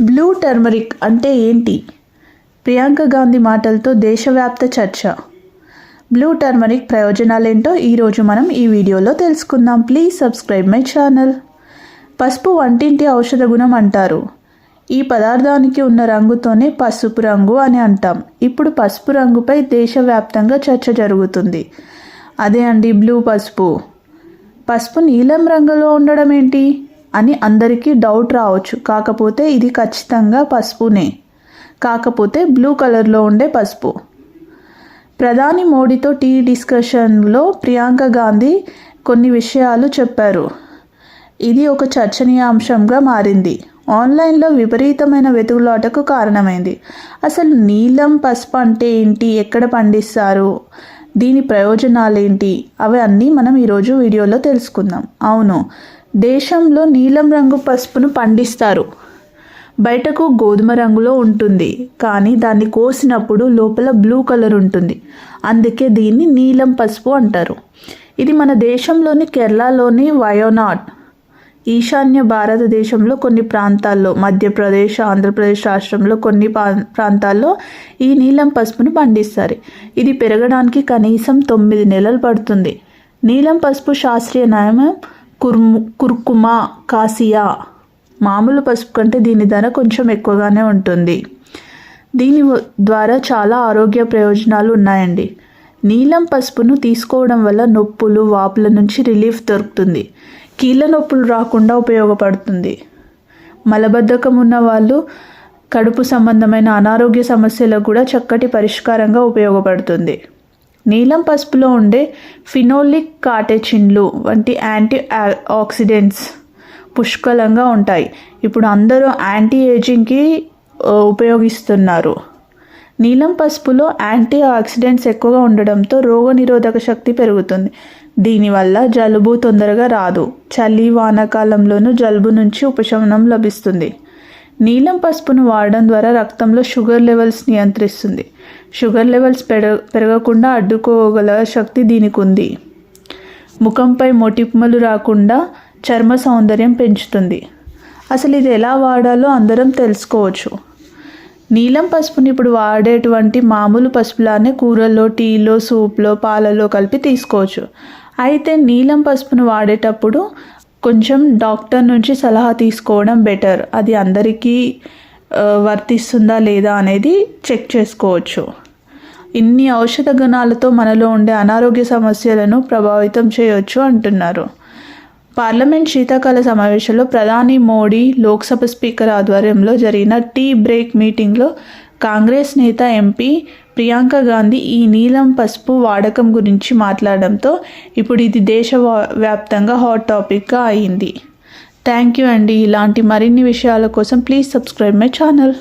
Blue turmeric అంటే ఏంటి? ప్రియాంక గాంధీ మాటలతో దేశవ్యాప్త చర్చ. బ్లూ టర్మరిక్ ప్రయోజనాలేంటో ఈరోజు మనం ఈ వీడియోలో తెలుసుకుందాం. Please subscribe my channel. పసుపు వంటింటి ఔషధ గుణం అంటారు. ఈ పదార్థానికి ఉన్న రంగుతోనే పసుపు రంగు అని అంటాం. ఇప్పుడు పసుపు రంగుపై దేశవ్యాప్తంగా చర్చ జరుగుతుంది. అదే అండి బ్లూ పసుపు. పసుపు నీలం రంగులో ఉండడం ఏంటి అని అందరికీ డౌట్ రావచ్చు. కాకపోతే ఇది ఖచ్చితంగా పసుపునే. కాకపోతే బ్లూ కలర్లో ఉండే పసుపు. ప్రధాని మోడీతో టీ డిస్కషన్లో ప్రియాంక గాంధీ కొన్ని విషయాలు చెప్పారు. ఇది ఒక చర్చనీయాంశంగా మారింది. ఆన్లైన్లో విపరీతమైన వెతుకులాటకు కారణమైంది. అసలు నీలం పసుపు అంటే ఏంటి? ఎక్కడ పండిస్తారు? దీని ప్రయోజనాలేంటి? అవి అన్నీ మనం ఈరోజు వీడియోలో తెలుసుకుందాం. అవును దేశంలో నీలం రంగు పసుపును పండిస్తారు. బయటకు గోధుమ రంగులో ఉంటుంది. కానీ దాన్ని కోసినప్పుడు లోపల బ్లూ కలర్ ఉంటుంది. అందుకే దీన్ని నీలం పసుపు అంటారు. ఇది మన దేశంలోని కేరళలోని వయోనాడ్. ఈశాన్య భారతదేశంలో కొన్ని ప్రాంతాల్లో మధ్యప్రదేశ్ ఆంధ్రప్రదేశ్ రాష్ట్రంలో కొన్ని ప్రాంతాల్లో ఈ నీలం పసుపును పండిస్తారు. ఇది పెరగడానికి కనీసం తొమ్మిది నెలలు పడుతుంది. నీలం పసుపు శాస్త్రీయ నామం కుర్ము కుర్కుమా కాసియా మామూలు పసుపు కంటే దీని ధర కొంచెం ఎక్కువగానే ఉంటుంది. దీని ద్వారా చాలా ఆరోగ్య ప్రయోజనాలు ఉన్నాయండి. నీలం పసుపును తీసుకోవడం వల్ల నొప్పులు వాపుల నుంచి రిలీఫ్ దొరుకుతుంది. కీళ్ళ నొప్పులు రాకుండా ఉపయోగపడుతుంది. మలబద్ధకం ఉన్న వాళ్ళు కడుపు సంబంధమైన అనారోగ్య సమస్యలకు కూడా చక్కటి పరిష్కారంగా ఉపయోగపడుతుంది. నీలం పసుపులో ఉండే ఫినోలిక్ కాటెచిన్లు వంటి యాంటీ ఆక్సిడెంట్స్ పుష్కలంగా ఉంటాయి. ఇప్పుడు అందరూ యాంటీ ఏజింగ్కి ఉపయోగిస్తున్నారు. నీలం పసుపులో యాంటీ ఆక్సిడెంట్స్ ఎక్కువగా ఉండడంతో రోగనిరోధక శక్తి పెరుగుతుంది. దీనివల్ల జలుబు తొందరగా రాదు. చలి వానాకాలంలోనూ జలుబు నుంచి ఉపశమనం లభిస్తుంది. నీలం పసుపును వాడడం ద్వారా రక్తంలో షుగర్ లెవెల్స్ నియంత్రిస్తుంది. షుగర్ లెవెల్స్ పెరగ పెరగకుండా అడ్డుకోగల శక్తి దీనికి ఉంది ముఖంపై మొటిమలు రాకుండా చర్మ సౌందర్యం పెంచుతుంది. అసలు ఇది ఎలా వాడాలో అందరం తెలుసుకోవచ్చు. నీలం పసుపుని ఇప్పుడు వాడేటువంటి మామూలు పసుపులానే కూరల్లో టీలో సూప్లో పాలలో కలిపి తీసుకోవచ్చు. అయితే నీలం పసుపును వాడేటప్పుడు కొంచెం డాక్టర్ నుంచి సలహా తీసుకోవడం బెటర్. అది అందరికీ వర్తిస్తుందా లేదా అనేది చెక్ చేసుకోవచ్చు. ఇన్ని ఔషధ గుణాలతో మనలో ఉండే అనారోగ్య సమస్యలను ప్రభావితం చేయవచ్చు అంటున్నారు. పార్లమెంట్ శీతాకాల సమావేశంలో ప్రధాని మోడీ లోక్సభ స్పీకర్ ఆధ్వర్యంలో జరిగిన టీ బ్రేక్ మీటింగ్లో కాంగ్రెస్ నేత ఎంపీ ప్రియాంక గాంధీ ఈ నీలం పసుపు వాడకం గురించి మాట్లాడడంతో ఇప్పుడు ఇది దేశ వ్యాప్తంగా హాట్ టాపిక్గా అయింది. థ్యాంక్ యూ అండి. ఇలాంటి మరిన్ని విషయాల కోసం ప్లీజ్ సబ్స్క్రైబ్ మై ఛానల్.